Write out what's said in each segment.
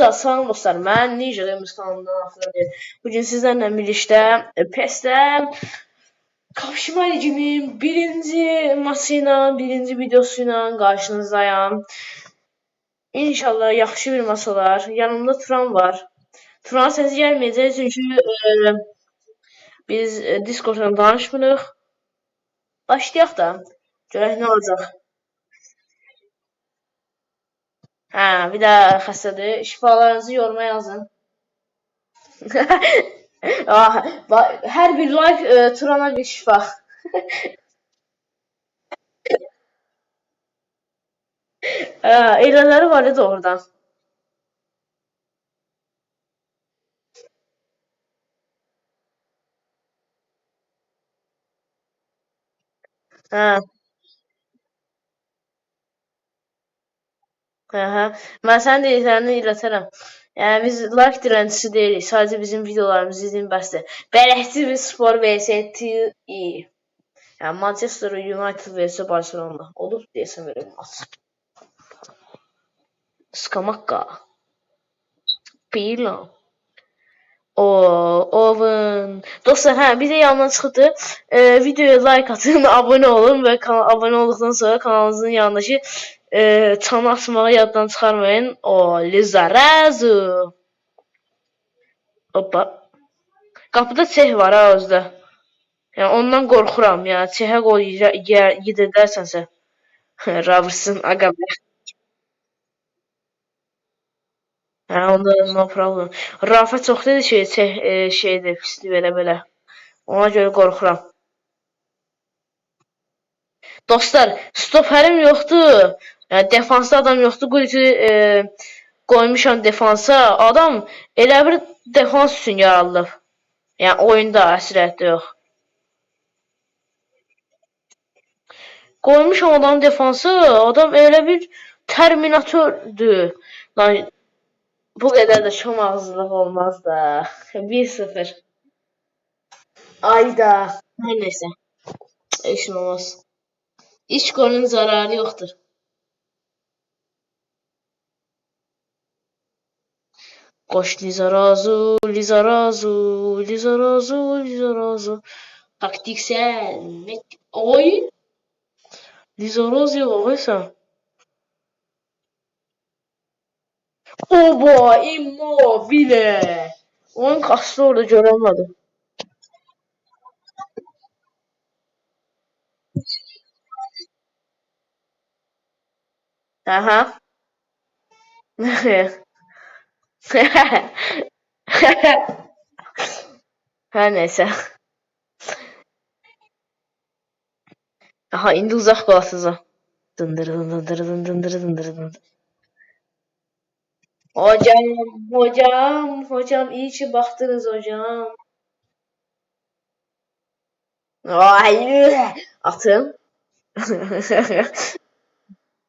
Hamınıza salam dostlar. Mən Ninja Games kanalından Afradir. Bugün sizlərlə birlikdə e, PES-də Kapışma Ligi'nin birinci maçı ilə, birinci videosu ilə qarşınızdayım. İnşallah yaxşı bir maç olar. Yanımda Turan var. Turan səsi gəlməyəcək çünki e, biz e, Discord-dan danışmırıq. Başlayaq da. Görək nə olacaq. Hə, bir də xəstədir. Şifalarınızı yoruma yazın. ah, ba- hər bir like e, Turana bir şifa. Hə, elələri var idi oradan. Hə. Hə, hə. Mən sənin dediklərini elətərəm. Yəni biz like dilənçisi deyilik. Sadəcə bizim videolarımızı izləyin bəsdir. Bələdçi bir spor vs TI. Yəni Manchester United vs Barcelona. Olub deyəsən belə bir maç. Skamakka. Pila. O, Oven. Dostlar, hə, bir də yandan çıxdı. E, videoya like atın, abunə olun və kanal abunə olduqdan sonra kanalınızın yanındakı e, çanı açmağı yaddan çıxarmayın. O, Lizarazu. Hoppa. Qapıda çeh var ha özdə. Yəni ondan qorxuram. Yəni çehə qol yedirdərsənsə. Robertson aga. Hə, onda no problem. Rafa çox dedi ki, çeh e, şeydir, pisdir belə belə. Ona görə qorxuram. Dostlar, stoperim yoxdur. Yəni defansda adam yoxdur. Quliti e, qoymuşam defansa. Adam elə bir defans üçün yaradılıb. Yəni oyunda əslində yox. Qoymuşam adam defansa. Adam elə bir Terminatördür. Lan bu qədər də şom ağızlıq olmaz da. 1-0. Ayda. Hər nəysə. İşin olmaz. İç golün zararı yoxdur. Koş Lizarazu, Lizarazu, Lizarazu, Lizarazu. Taktiksel. Oy. Lizarazu oysa. Oba, immobile. Oyun kastı orada göremedim. Aha. Her neyse. Aha indi uzak. Dındır dındır dındır dındır dındır dındır. Hocam, hocam, hocam iyi ki baktınız hocam. Ay, atın.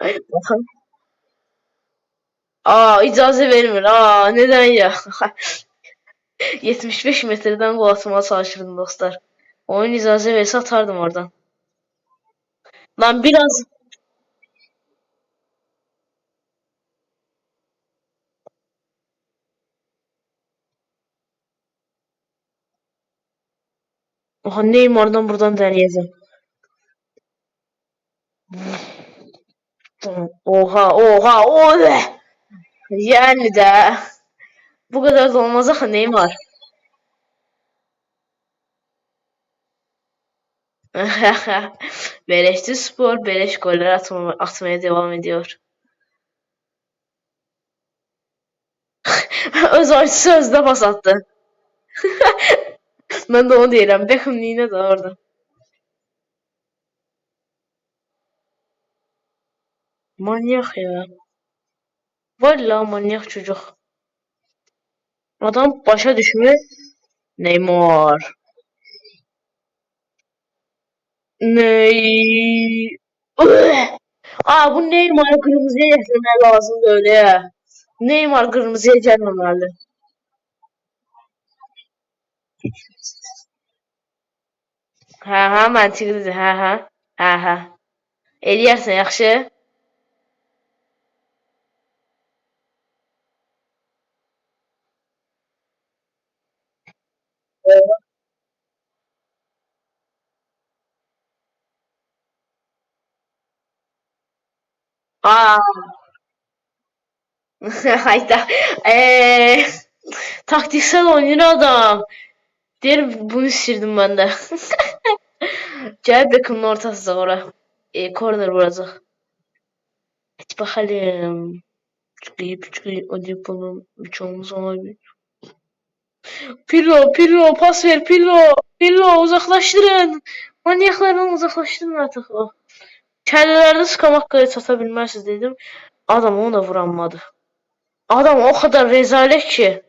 Bakın. Aa icazə vermir. Aa neden ya? 75 metreden gol atmaya çalışırdım dostlar. Oyun icazə versə atardım oradan. Lan biraz Oha Neymar'dan buradan deneyeceğim. Oha oha oha. Yani de bu kadar da olmaz ha Neymar. Beleşçi Spor beleş goller atma, atmaya devam ediyor. Öz oyuncusu özde pas attı. ben de onu deyirəm. Beckham neyine de orada. Manyak ya. Vallahi manyak çocuk. Adam başa düşmüyor. Neymar. Ney? Aa bu Neymar'ı kırmızıya getirmeye lazımdı öyle ya. Neymar kırmızıya gelmemeli. Hə, hə, məntiqlidir. Hə, hə. Hə, hə. Eləyərsən, E, yaxşı? Aa. Hayda. Eee taktiksel oynuyor adam. Derim bunu istirdim ben de. Cel Beckham'ın ortası da ora. E, corner burası. Hadi bakalım. Çıkayıp çıkayıp hadi yapalım. Hiç olmaz olabilir. Pirlo, Pirlo, pas ver Pirlo. Pirlo uzaklaştırın. Manyaklardan uzaklaştırın artık. Oh. Kellelerde sıkamak kadar satabilmezsiniz dedim. Adam onu da vuranmadı. Adam o kadar rezalet ki.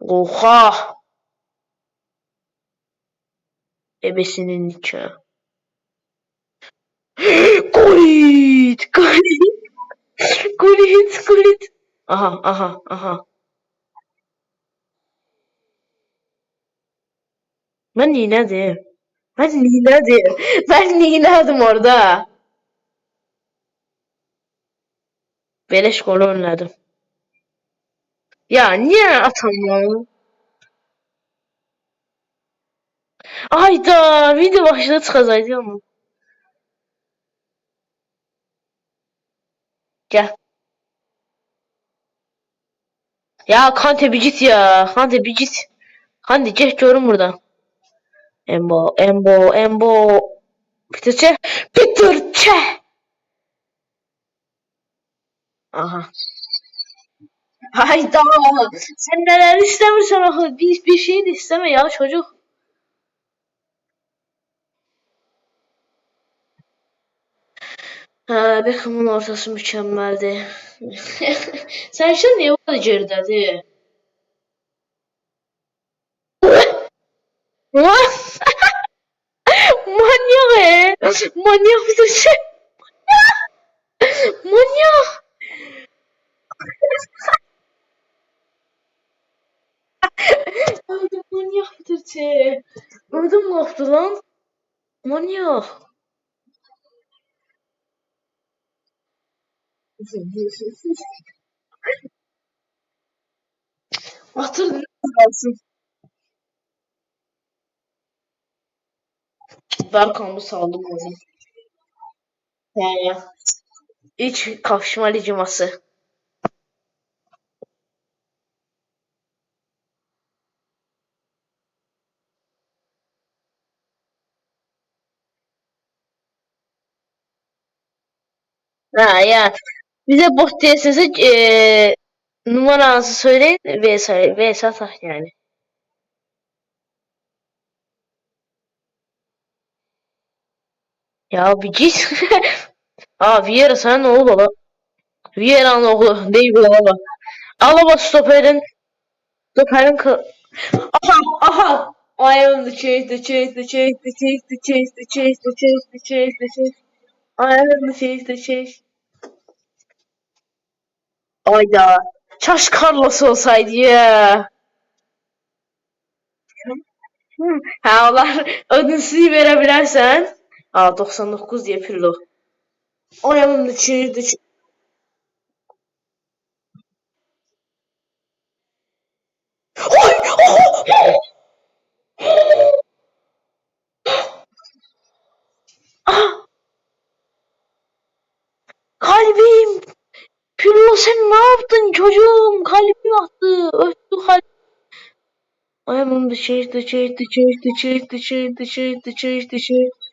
Oha. Ebesinin nikahı. Golit! Golit! Golit! Golit! Aha aha aha. Ben ninedim. Ben ninedim. Ben ninedim orada. Beleş gol oynadım. Ya niye atamıyorum? Ayda video başına çıkacağız ama. Gel. Ya Kante bir git ya. Kante bir git. Kante gel görün burada. Embo, Embo, Embo. Peter Çe. Peter Çe. Aha. Hayda. Sen neler istemirsen akıl. Bir, bir şey isteme ya çocuk. Ha, Beckham'ın ortası mükemmeldi. Sen şimdi niye bu geridədir? What? Manyak he. Manyak bir şey. Manyak. Manyak. Öldüm manyak bitirçe. Öldüm lafdı lan. Manyak. Atır. Alsın. Kalsın. Berkan'ı saldım onu. Yani. İç kavşma ligiması. Ha ya. Bize bot DSS'i eee numaranızı söyleyin ve ve yani. Ya bir git. Aa Vieira sen ne oldu lan? Vieira'nın oğlu değil bu baba. Alaba stoperin stoperin kı... Aha aha I am the chase, the chase, the chase, the chase, the chase, the chase, the chase, the chase, the chase. I am the chase, the chase. Ayda. Çaş Carlos olsaydı ya. Ha onlar ödünsüzü verebilirsen. Aa 99 diye Pirlo. I am the chase, the chase. Ay! Ah! Kalbim! Pirlo sen ne yaptın çocuğum? Kalbim attı. Öttü kalbim. I am the chase, the chase, the chase, the chase, the chase, the chase, the chase, the chase.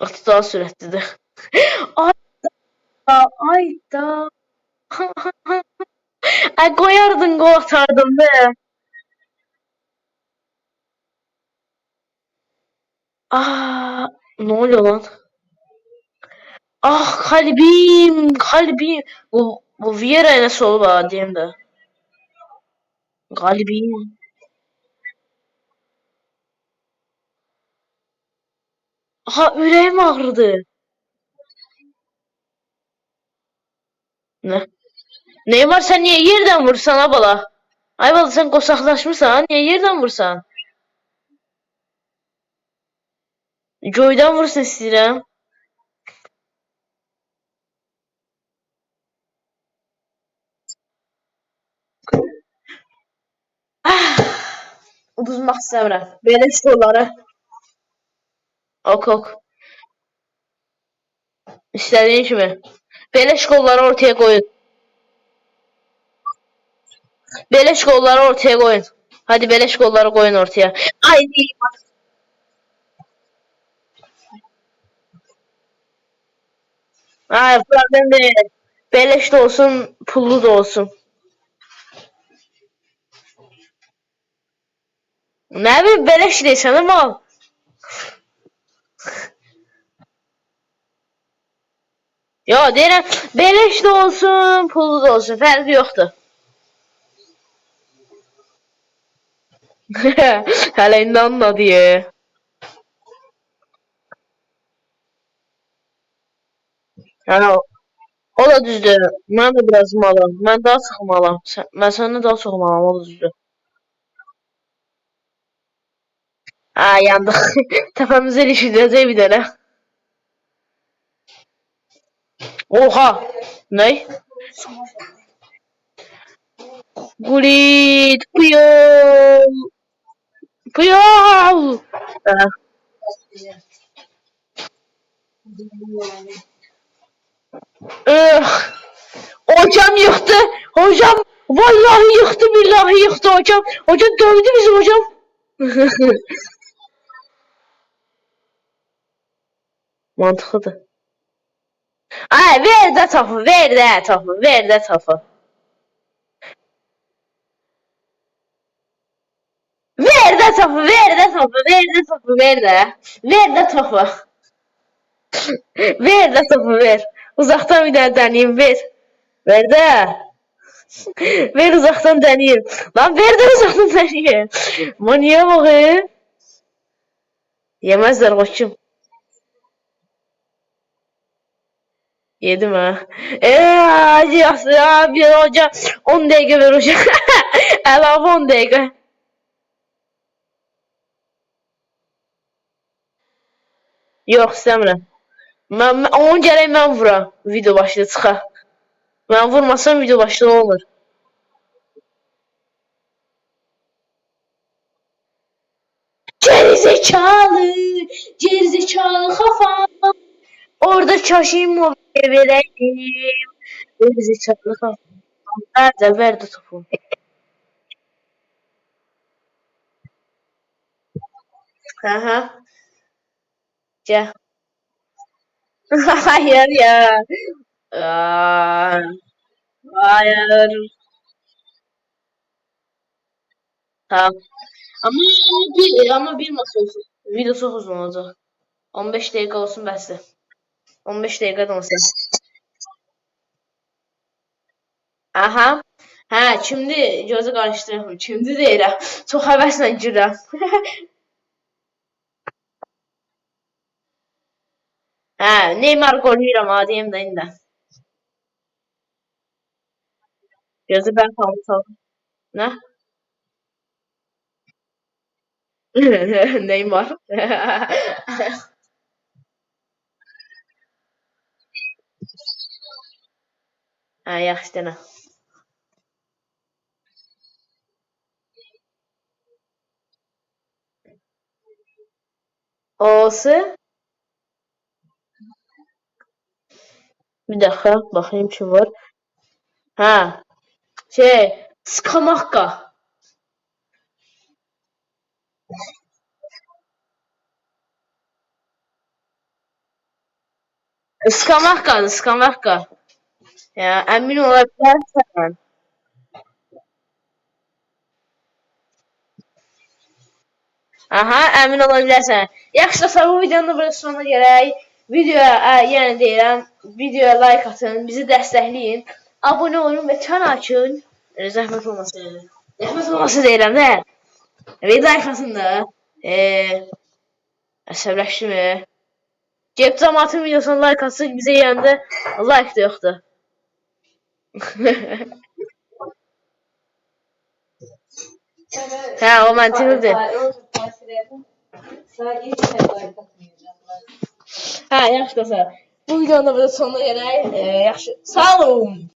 Atı daha süratlidir. Ayda, ayda. Ay koyardın gol atardın be. Aa, ne oluyor lan? Ah kalbim, kalbim. Bu, bu Vieira nasıl bana diyeyim de. Kalbim. Aha yüreğim ağrıdı. Ne? Neymar sen niye yerden vursan abala? Ayvalı sen kosaklaşmışsan niye yerden vursan? Joy'dan vursun istəyirəm. Ah, uduzmaq istəmirəm. Belə şoları. Ok ok. İstediğin kimi. Beleş kolları ortaya koyun. Beleş kolları ortaya koyun. Hadi beleş kolları koyun ortaya. Ay Ay problem değil. Beleş de olsun, pullu da olsun. Ne bir beleş değil sanırım al. Yo deyirəm, beleş de olsun, pullu da olsun, fərqi yoxdur. Hələ indi anladı ya. Hə, o da düzdür. Mən də biraz malım. Mən daha çox malım. Sən, mən səndən daha çox malım, o da düzdür. Ha, yandıq. Təpəmizə ilişdirəcək bir dənə. Oha! Nə? Gulit! Puyol! Puyol! Hə. Ugh! Hocam yıktı. Hocam vallahi yıktı billahi yıktı hocam. Hocam dövdü bizi hocam. Mantıklıdır. Ay ver de topu, ver de topu, ver de topu. Ver de topu, ver de topu, ver de topu, ver de. Ver de topu. ver de topu, ver. Uzaktan bir daha deneyeyim, ver. Ver de. ver uzaktan deneyeyim. Lan ver de uzaktan deneyeyim. Manyağa bakayım. Yemezler koçum. Yedim ha. Eee ya bir hoca 10 dakika ver hocam. Elave 10 dakika. Yox istəmirəm. Mən, mən onun gərək mən vuram. Video başlığı çıxa. Mən vurmasam video başlığı olur. Gerizekalı, gerizekalı kafam. Orada çaşayım mı vereyim. Gerizekalı kafam. Ver de ver de topu. Aha. Gel. Hayır ya. Aa, hayır. Tamam. Ama, ama bir ama bir masa olsun. Video çok uzun olacak. 15 dakika olsun bəsdir. 15 dakika olsun. Aha. Hə, şimdi gözü qarışdırıram. Şimdi deyirəm. Çox həvəslə girirəm. hə, Neymar gol yeyirəm ha deyim də indi. Gözü ben kaldı. Ne? Neymar. ha, yaxşı dənə. O'su bir dakika bakayım kim var. Ha. Şey, Skamakka. Skamakka, Skamakka. Ya emin olabilirsen. Aha, əmin ola bilərsən. Yaxşı dostlar, bu videonun da burada sonuna gələk. Videoya, ə, deyirəm, videoya like atın, bizi dəstəkləyin. Abunə olun və çan açın. Zəhmət olmasa yəni. Zəhmət olmasa deyirəm də. Və like atın da. E, əsəbləşdimi? Cep cəmatın videosuna like atsın, bizə yəndə like da yoxdur. Hə, o məntiqlidir. Hə, yaxşı dostlar. Bu videonun da burada sonuna gələk. E, yaxşı. Sağ olun.